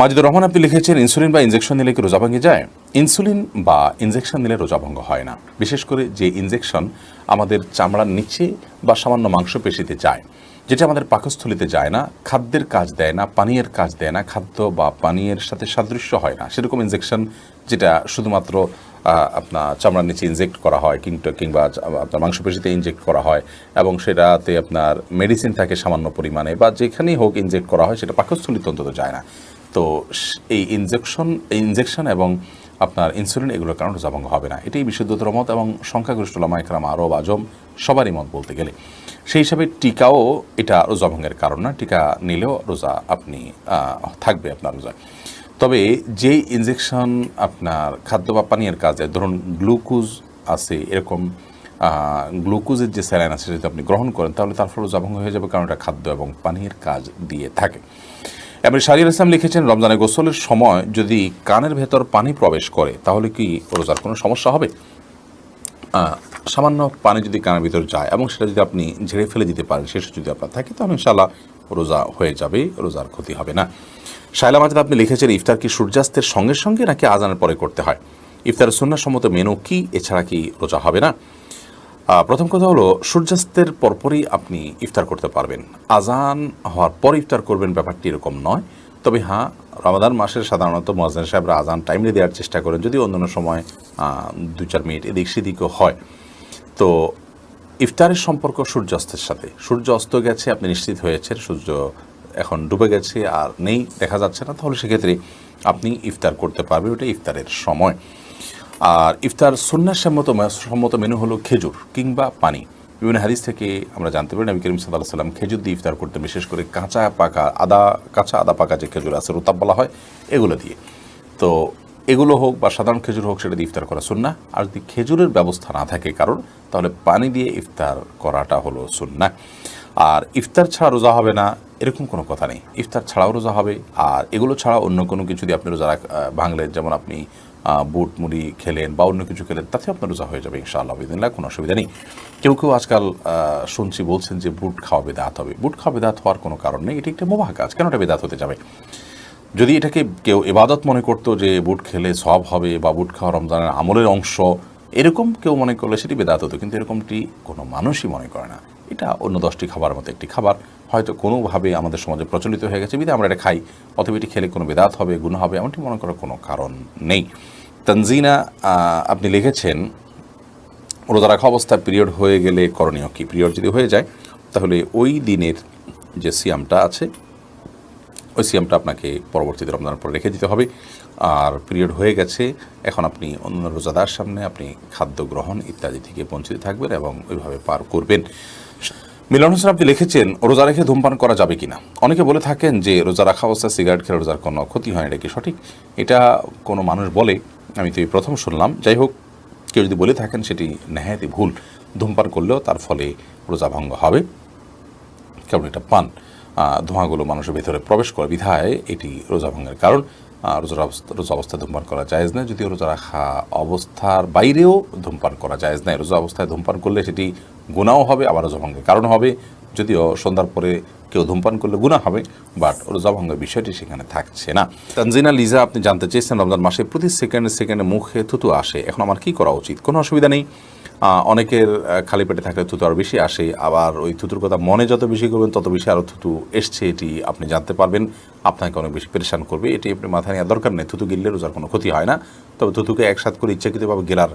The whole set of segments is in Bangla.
মাজিদুর রহমান, আপনি লিখেছেন, ইনসুলিন বা ইনজেকশন নিলে কি রোজা ভেঙে যায়? ইনসুলিন বা ইনজেকশন নিলে রোজা ভঙ্গ হয় না। বিশেষ করে যে ইনজেকশন আমাদের চামড়ার নিচে বা সামান্য মাংসপেশিতে যায়, যেটা আমাদের পাকস্থলিতে যায় না, খাদ্যের কাজ দেয় না, পানীয়ের কাজ দেয় না, খাদ্য বা পানীয়ের সাথে সাদৃশ্য হয় না। সেরকম ইনজেকশন যেটা শুধুমাত্র আপনার চামড়ার নিচে ইনজেক্ট করা হয়, কিংবা কিংবা আপনার মাংসপেশিতে ইনজেক্ট করা হয়, এবং সেটাতে আপনার মেডিসিন থাকে সামান্য পরিমাণে, বা যেখানেই হোক ইনজেক্ট করা হয়, সেটা পাকস্থলিতে অন্তত যায় না। তো এই ইনজেকশন ইনজেকশন এবং আপনার ইনসুলিন এগুলোর কারণে রোজাভঙ্গ হবে না। এটাই বিশুদ্ধতর মত এবং সংখ্যাগরিষ্ঠ লামাইকরাম আরব আজম সবারই মত বলতে গেলে। সেই হিসাবে টিকাও এটা রোজাভঙ্গের কারণ না। টিকা নিলেও রোজা আপনি থাকবে আপনার রোজা তবে যে ইনজেকশন আপনার খাদ্য বা পানীয়ের কাজে, ধরুন গ্লুকোজ আছে এরকম গ্লুকোজের যে স্যালাইন আছে যদি আপনি গ্রহণ করেন, তাহলে তার ফলে রোজাভঙ্গ হয়ে যাবে কারণ এটা খাদ্য এবং পানীয়ের কাজ দিয়ে থাকে। এবার শারির ইসলাম লিখেছেন, রমজানে গোসলের সময় যদি কানের ভেতর পানি প্রবেশ করে, তাহলে কি রোজার কোনো সমস্যা হবে? সামান্য পানি যদি কানের ভিতর যায় এবং সেটা যদি আপনি ঝেড়ে ফেলে দিতে পারেন শেষে যদি আপনার থাকে, তাহলে ইনশাল্লাহ রোজা হয়ে যাবে, রোজার ক্ষতি হবে না। শাইলা মাজাদ আপনি লিখেছেন, ইফতার কি সূর্যাস্তের সঙ্গে সঙ্গে নাকি আজানের পরে করতে হয়? ইফতার সুন্নাসম্মত মেনু কি? এছাড়া কি রোজা হবে না? প্রথম কথা হলো, সূর্যাস্তের পরপরই আপনি ইফতার করতে পারবেন। আজান হওয়ার পর ইফতার করবেন ব্যাপারটি এরকম নয়। তবে হ্যাঁ রমাদান মাসের সাধারণত মহাজান সাহেবরা আজান টাইমলি দেওয়ার চেষ্টা করেন, যদি অন্যান্য সময় দু চার মিনিট এদিক সেদিকও হয়। তো ইফতারের সম্পর্ক সূর্যাস্তের সাথে। সূর্য অস্ত গেছে, আপনি নিশ্চিত হয়েছেন, সূর্য এখন ডুবে গেছে, আর নেই, দেখা যাচ্ছে না। তাহলে সেক্ষেত্রে আপনি ইফতার করতে পারবেন, ওটা ইফতারের সময়। আর ইফতার সুন্নার সম্মত সম্মত মেনু হলো খেজুর কিংবা পানি। বিভিন্ন হাদিস থেকে আমরা জানতে পারি নবী করিম সাল্লাহ সাল্লাম খেজুর দিয়ে ইফতার করতে বিশেষ করে কাঁচা পাকা আদা, কাঁচা আদা পাকা যে খেজুর আছে, রোতাব বলা হয়, এগুলো দিয়ে। তো এগুলো হোক বা সাধারণ খেজুর হোক, সেটা দিয়ে ইফতার করা সুন্না আর যদি খেজুরের ব্যবস্থা না থাকে কারণ তাহলে পানি দিয়ে ইফতার করাটা হলো সুন্না আর ইফতার ছাড়া রোজা হবে না, এরকম কোনো কথা নেই। ইফতার ছাড়াও রোজা হবে, আর এগুলো ছাড়া অন্য কোনো কিছু দিয়ে আপনি রোজা ভাঙলেন যেমন আপনি বুট মুড়ি খেলেন বা অন্য কিছু খেলেন, তাতে আপনার রোজা হয়ে যাবে ইনশাআল্লাহ বিদিনলা কোনো অসুবিধা নেই। কেউ কেউ আজকাল শুনছি বলছেন যে বুট খাওয়া বেদাত হবে। বুট খাওয়া বেদাত হওয়ার কোনো কারণ নেই, এটি একটা মোবাহ কাজ, কেন এটা বেদাত হতে যাবে? যদি এটাকে কেউ এবাদত মনে করতো যে বুট খেলে সব হবে বা বুট খাওয়া রমজানের আমলের অংশ, এরকম কেউ মনে করলে সেটি বেদাত হতো, কিন্তু এরকমটি কোনো মানুষই মনে করে না। এটা অন্য দশটি খাবার মতো একটি খাবার, হয়তো কোনোভাবে আমাদের সমাজে প্রচলিত হয়ে গেছে বিধে আমরা এটা খাই, অথবা এটি খেলে কোনো বেদাত হবে গুণ হবে, এমনটি মনে করার কোনো কারণ নেই। তানজিনা আপনি লিখেছেন, রোজা রাখা অবস্থায় পিরিয়ড হয়ে গেলে করণীয় কি? পিরিয়ড যদি হয়ে যায়, তাহলে ওই দিনের যে সিয়ামটা আছে, ওই সিয়ামটা আপনাকে পরবর্তীতে রমজানের পর রেখে দিতে হবে। আর পিরিয়ড হয়ে গেছে, এখন আপনি অন্য রোজাদার সামনে আপনি খাদ্য গ্রহণ ইত্যাদি থেকে বঞ্চিত থাকবেন এবং ওইভাবে পার করবেন। মিলন হোসেন, আপনি লিখেছেন, রোজা রেখে ধূমপান করা যাবে কিনা? অনেকে বলে থাকেন যে, রোজা রাখা অবস্থায় সিগারেট খেলে রোজার কোনো ক্ষতি হয় এটা কি সঠিক? এটা কোনো মানুষ বলে আমি তো এই প্রথম শুনলাম। যাই হোক কেউ যদি বলে থাকেন সেটি নেহায়তি ভুল। ধূমপান করলেও তার ফলে রোজা ভঙ্গ হবে। কেমন এটা পান ধোঁয়াগুলো মানুষের ভেতরে প্রবেশ করে বিধায় এটি রোজা ভঙ্গের কারণ রোজার অবস্থা, রোজা অবস্থায় ধূমপান করা যায়জ না যদিও রোজা রাখা অবস্থার বাইরেও ধূমপান করা যায়জ নাই রোজা অবস্থায় ধূমপান করলে সেটি গুণাও হবে, আবার রোজা ভঙ্গের কারণ হবে। যদিও সন্ধ্যার পরে কেউ ধূমপান করলে গুণা হবে বাট রোজা ভঙ্গের বিষয়টি সেখানে থাকছে না। তানজিনা, লিজা, আপনি জানতে চেয়েছেন, রমজান মাসে প্রতি সেকেন্ডে সেকেন্ডে মুখে থুতু আসে। এখন আমার কি করা উচিত? কোনো অসুবিধা নেই। অনেকের খালি পেটে থাকলে থুতু আরও বেশি আসে, আবার ওই থুতুর কথা মনে যত বেশি করবেন, তত বেশি আরও থুতু এসছে, এটি আপনি জানতে পারবেন। আপনাকে অনেক বেশি পরেশান করবে, এটি আপনি মাথায় নেওয়ার দরকার নেই। থুতু গিললে রোজার কোনো ক্ষতি হয় না। তবে থুতুকে একসাথ করে ইচ্ছাকৃতভাবে গেলার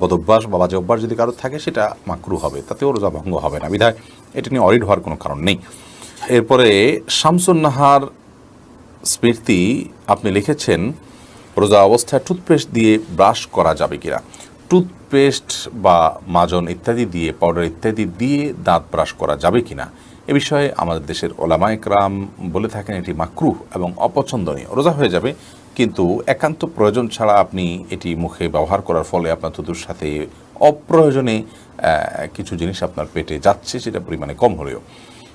বদভ্যাস বা বাজে অভ্যাস যদি কারোর থাকে, সেটা মাকরু হবে, তাতেও রোজা ভঙ্গ হবে না। বিধায় এটা নিয়ে অরিড হওয়ার কোনো কারণ নেই। এরপরে শামসুন নাহার স্মৃতি আপনি লিখেছেন, রোজা অবস্থায় টুথপেস্ট দিয়ে ব্রাশ করা যাবে কিনা? টুথপেস্ট বা মাজন ইত্যাদি দিয়ে পাউডার ইত্যাদি দিয়ে দাঁত ব্রাশ করা যাবে কিনা, এ বিষয়ে আমাদের দেশের ওলামায়করাম বলে থাকেন এটি মাকরুহ এবং অপছন্দনীয়। রোজা হয়ে যাবে, কিন্তু একান্ত প্রয়োজন ছাড়া আপনি এটি মুখে ব্যবহার করার ফলে আপনার থুতুর সাথে অপ্রয়োজনে কিছু জিনিস আপনার পেটে যাচ্ছে, সেটা পরিমাণে কম হলেও।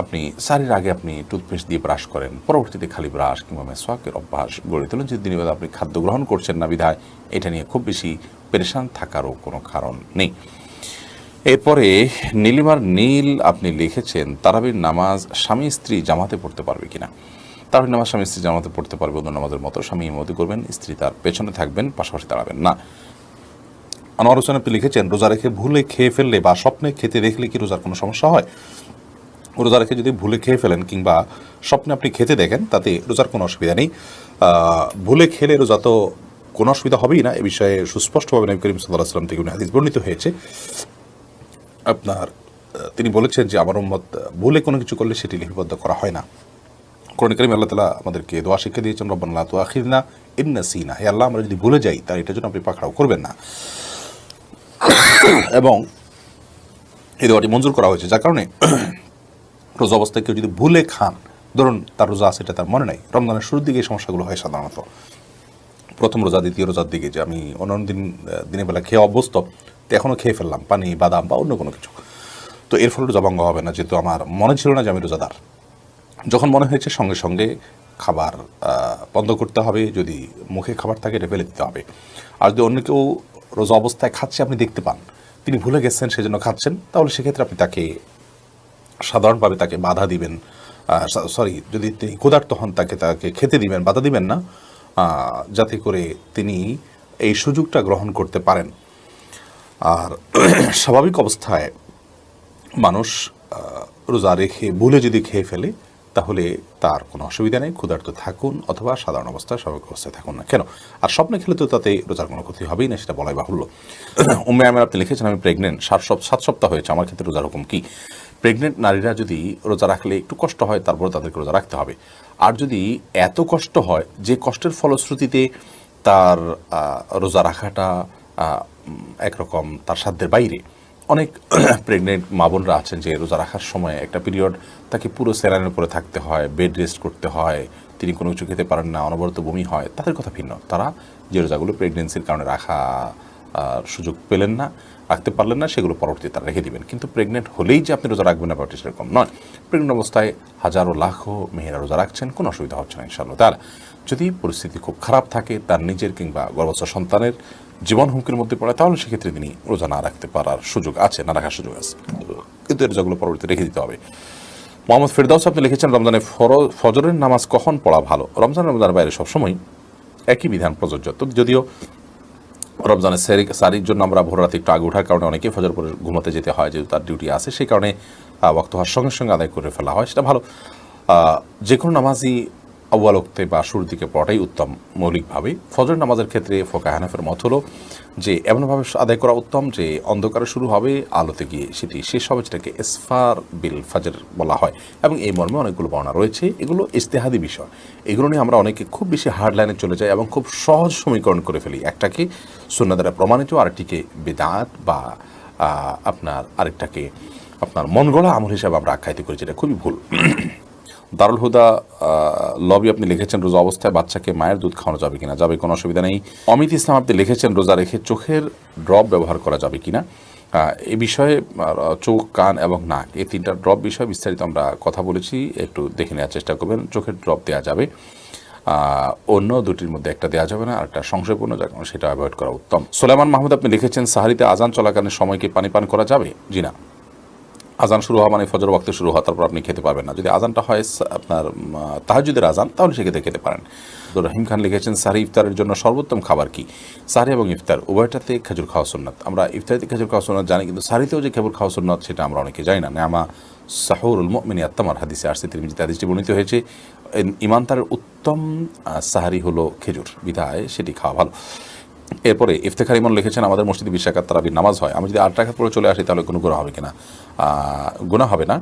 আপনি সারির আগে আপনি টুথপেস্ট দিয়ে ব্রাশ করেন, পরবর্তীতে খালি ব্রাশ কিংবা মেসওয়াকের অভ্যাস গড়ে তোলেন যে দিনের আপনি খাদ্য গ্রহণ করছেন না বিধায়, এটা নিয়ে খুব বেশি পেরেশান থাকারও কোনো কারণ নেই। এরপরে নীলিমার নীল আপনি লিখেছেন, তারাবির নামাজ স্বামী স্ত্রী জামাতে পড়তে পারবে কিনা? তারাবির নামাজ স্বামী স্ত্রী জামাতে পড়তে পারবে, অন্য নামাজের মতো স্বামী ইমতি করবেন, স্ত্রী তার পেছনে থাকবেন, পাশাপাশি দাঁড়াবেন না। আনোয়ার হোসেন আপনি লিখেছেন, রোজা রেখে ভুলে খেয়ে ফেললে বা স্বপ্নে খেতে দেখলে কি রোজার কোনো সমস্যা হয়? রোজা রেখে যদি ভুলে খেয়ে ফেলেন কিংবা স্বপ্নে আপনি খেতে দেখেন, তাতে রোজার কোনো অসুবিধা নেই। ভুলে খেলে রোজা তো কোনো অসুবিধা হবেই না। এ বিষয়ে সুস্পষ্টভাবে নবী করিম সাল্লাহ সাল্লাম থেকে হাদিস বর্ণিত হয়েছে। আপনার তিনি বলেছেন যে, আমার উম্মত ভুলে কোনো কিছু করলে সেটি লিপিবদ্ধ করা হয় না। কোরআন করিম আল্লাহ তালা আমাদেরকে দোয়া শিক্ষা দিয়েছেন রব্বান্লাহ তো আখির না ইন্না সিনা। হে আল্লাহ, আমরা যদি ভুলে যাই, তার এটার জন্য আপনি পাকড়াও করবেন না। এবং এই দোয়াটি মঞ্জুর করা হয়েছে। যার কারণে রোজা অবস্থায় কেউ যদি ভুলে খান, ধরুন তার রোজা আছে এটা তার মনে নাই। রমজানের শুরুর দিকে এই সমস্যাগুলো হয় সাধারণত। প্রথম রোজা, দ্বিতীয় রোজার দিকে যে আমি অন্যান্য দিন দিনের বেলা খেয়ে অভ্যস্ত, তো এখনও খেয়ে ফেললাম, পানি, বাদাম বা অন্য কোনো কিছু। তো এর ফলে রোজা ভঙ্গ হবে না, যেহেতু আমার মনে ছিল না যে আমি রোজাদার। যখন মনে হয়েছে, সঙ্গে সঙ্গে খাবার বন্ধ করতে হবে, যদি মুখে খাবার থাকে এটা ফেলে দিতে হবে। আর যদি অন্য কেউ রোজা অবস্থায় খাচ্ছে, আপনি দেখতে পান। তিনি ভুলে গেছেন, সেজন্য খাচ্ছেন, তাহলে সেক্ষেত্রে আপনি তাকে সাধারণভাবে তাকে বাধা দিবেন সরি যদি তিনি ক্ষুধার্ত হন, তাকে তাকে খেতে দিবেন, বাধা দিবেন না যাতে করে তিনি এই সুযোগটা গ্রহণ করতে পারেন। আর স্বাভাবিক অবস্থায় মানুষ রোজা রেখে, ভুলে যদি খেয়ে ফেলে, তাহলে তার কোনো অসুবিধা নেই, ক্ষুধার্ত থাকুন অথবা সাধারণ অবস্থায়, স্বাভাবিক অবস্থায় থাকুন না। কেন? আর স্বপ্নে খেলে তো তাতে রোজার কোনো ক্ষতি হবেই না, সেটা বলাই বাহুল্য। উম্মে আমের আপনি লিখেছেন, আমি প্রেগনেন্ট সাত সাত সপ্তাহ হয়েছে, আমার ক্ষেত্রে রোজার হুকুম কি? প্রেগনেন্ট নারীরা যদি রোজা রাখলে একটু কষ্ট হয় তারপরে তাদেরকে রোজা রাখতে হবে। আর যদি এত কষ্ট হয়, যে কষ্টের ফলশ্রুতিতে তার রোজা রাখাটা একরকম তার সাধ্যের বাইরে। অনেক প্রেগনেন্ট মা বোনরা আছেন যে রোজা রাখার সময় একটা পিরিয়ড তাকে পুরো স্যালাইনের উপরে থাকতে হয় বেড রেস্ট করতে হয়, তিনি কোনো কিছু খেতে পারেন না, অনবরত বমি হয়, তাদের কথা ভিন্ন। তারা যে রোজাগুলো প্রেগনেন্সির কারণে রাখা সুযোগ পেলেন না, রাখতে পারলেন না, সেগুলো পরবর্তীতে তারা রেখে দিবেন। কিন্তু প্রেগনেন্ট হলেই যে আপনি রোজা রাখবেন না, ব্যাপারটি সেরকম নয়। প্রেগনেন্ট অবস্থায় হাজারো, লাখো মেয়েরা রোজা রাখছেন, কোনো অসুবিধা হচ্ছে না, ইনশাআল্লাহ তার যদি পরিস্থিতি খুব খারাপ থাকে, তার নিজের কিংবা গর্ভস্থ সন্তানের জীবন হুমকির মধ্যে পড়ে, তাহলে সেক্ষেত্রে তিনি রোজা না রাখতে পারার সুযোগ আছে, না রাখার সুযোগ আছে। কিন্তু এই রোজাগুলো পরবর্তীতে রেখে দিতে হবে। মোহাম্মদ ফেরদাউস, আপনি লিখেছেন, রমজানে ফজরের নামাজ কখন পড়া ভালো? রমজান রমজানের বাইরে সবসময় একই বিধান প্রযোজ্য। তো যদিও রমজানের সারি সারির জন্য আমরা ভোর রাতে একটু আগে ওঠার কারণে অনেকে ফজর পরে ঘুমাতে যেতে হয়, যেহেতু তার ডিউটি আছে, সেই কারণে ওয়াক্ত হওয়ার সঙ্গে সঙ্গে আদায় করে ফেলা হয়, সেটা ভালো। যে কোনো নামাজই আউ্বাল ওক্তে বা শুরুর দিকে পড়াটাই উত্তম, মৌলিকভাবে। ফজর নামাজের ক্ষেত্রে ফোকা হানাফের মত হলো যে, এমনভাবে আদায় করা উত্তম যে, অন্ধকারে শুরু হবে, আলোতে গিয়ে সেটি শেষ হবে, যেটাকে এসফার বিল ফাজের বলা হয়। এবং এই মর্মে অনেকগুলো বর্ণনা রয়েছে। এগুলো ইস্তেহাদি বিষয়। এগুলো নিয়ে আমরা অনেকে খুব বেশি হার্ড লাইনে চলে যাই এবং খুব সহজ সমীকরণ করে ফেলি। একটাকে সুন্না দ্বারা প্রমাণিত, আরেকটিকে বেদাত বা আপনার আরেকটাকে আপনার মন গড়া আমল হিসাবে আমরা আখ্যায়িত করি, যেটা খুবই ভুল। দারুল হুদা লবি আপনি লিখেছেন রোজা অবস্থায় বাচ্চাকে মায়ের দুধ খাওয়ানো যাবে কিনা? যাবে, কোনো অসুবিধা নেই। অমিত ইসলাম আপনি লিখেছেন রোজা রেখে চোখের ড্রপ ব্যবহার করা যাবে কিনা? এই বিষয়ে চোখ, কান এবং নাক, এই তিনটা ড্রপ বিষয়ে বিস্তারিত আমরা কথা বলেছি। একটু দেখে নেওয়ার চেষ্টা করবেন। চোখের ড্রপ দেওয়া যাবে। অন্য দুটির মধ্যে একটা দেওয়া যাবে না আর একটা সংশয়পূর্ণ, যার সেটা অ্যাভয়েড করা উত্তম। সোলেমান মাহমুদ, আপনি লিখেছেন, সাহারিতে আজান চলাকালীন সময়কে পানি পান করা যাবে? জি না। আজান শুরু হওয়া মানে ফজর ওয়াক্তে শুরু হওয়া, তারপর আপনি খেতে পারবেন না। যদি আজানটা হয় আপনার তাহাজুদের আজান, তাহলে সেক্ষেত্রে খেতে পারেন। তো রহিম খান লিখেছেন সারি ইফতারের জন্য সর্বোত্তম খাবার কি? সারি এবং ইফতার, উভয়টাতে খেজুর খাওয়া সুন্নাত। আমরা ইফতারিতে খেজুর খাওয়া সুন্নাত জানি, কিন্তু সারিতেও যে খেজুর খাওয়া সুন্নাত, সেটা আমরা অনেকে জানি না। নামা সাহুরুল মিনি আত্মামার হাদিসে আসছে, তিরমিজিতে হাদিসটি বর্ণিত হয়েছে এন- ইমানদারের উত্তম সাহারি হলো খেজুর, বিধায় সেটি খাওয়া ভালো। এরপরে ইফতেখার ইমন লিখেছেন, আমাদের মসজিদে বিশ রাকাত তারাবির নামাজ হয়। আমি যদি আট টাকা পরে চলে আসি, তাহলে কোনো গুণা হবে কিনা? গুণা হবে না।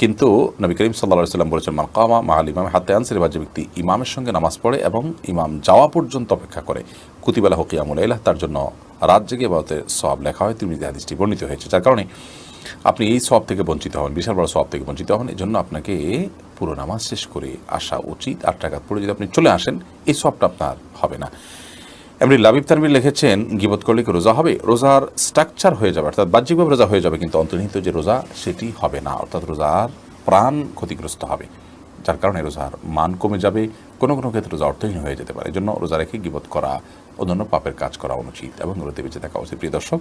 কিন্তু নবী করিম সাল্লা সাল্লাম বলেছেন মাকামা মাহাল ইমাম হাতে আনসারি বা যে ব্যক্তি ইমামের সঙ্গে নামাজ পড়ে এবং ইমাম যাওয়া পর্যন্ত অপেক্ষা করে। কুতিবেলা হকিয়ামুল এলাহ তার জন্য রাত জেগে বাবতে সব লেখা হয়। তিনি হাদিসটি বর্ণিত হয়েছে। যার কারণে আপনি এই সব থেকে বঞ্চিত হবেন, বিশাল বড় সব থেকে বঞ্চিত হবেন। এই জন্য আপনাকে পুরো নামাজ শেষ করে আসা উচিত। আট টাকা পড়ে যদি আপনি চলে আসেন, এই সবটা আপনার হবে না। এমনি লাবিব তানবির লিখেছেন, গিবত করলে কি রোজা হবে? রোজার স্ট্রাকচার হয়ে যাবে, অর্থাৎ বাহ্যিকভাবে রোজা হয়ে যাবে, কিন্তু অন্তর্নিহিত যে রোজা, সেটি হবে না। অর্থাৎ রোজার প্রাণ ক্ষতিগ্রস্ত হবে, যার কারণে রোজার মান কমে যাবে, কোনো কোনো ক্ষেত্রে রোজা অর্থহীন হয়ে যেতে পারে। এই জন্য রোজা রেখে গিবত করা অন্যান্য পাপের কাজ করা অনুচিত এবং রোদে বেঁচে থাকা উচিত। প্রিয় দর্শক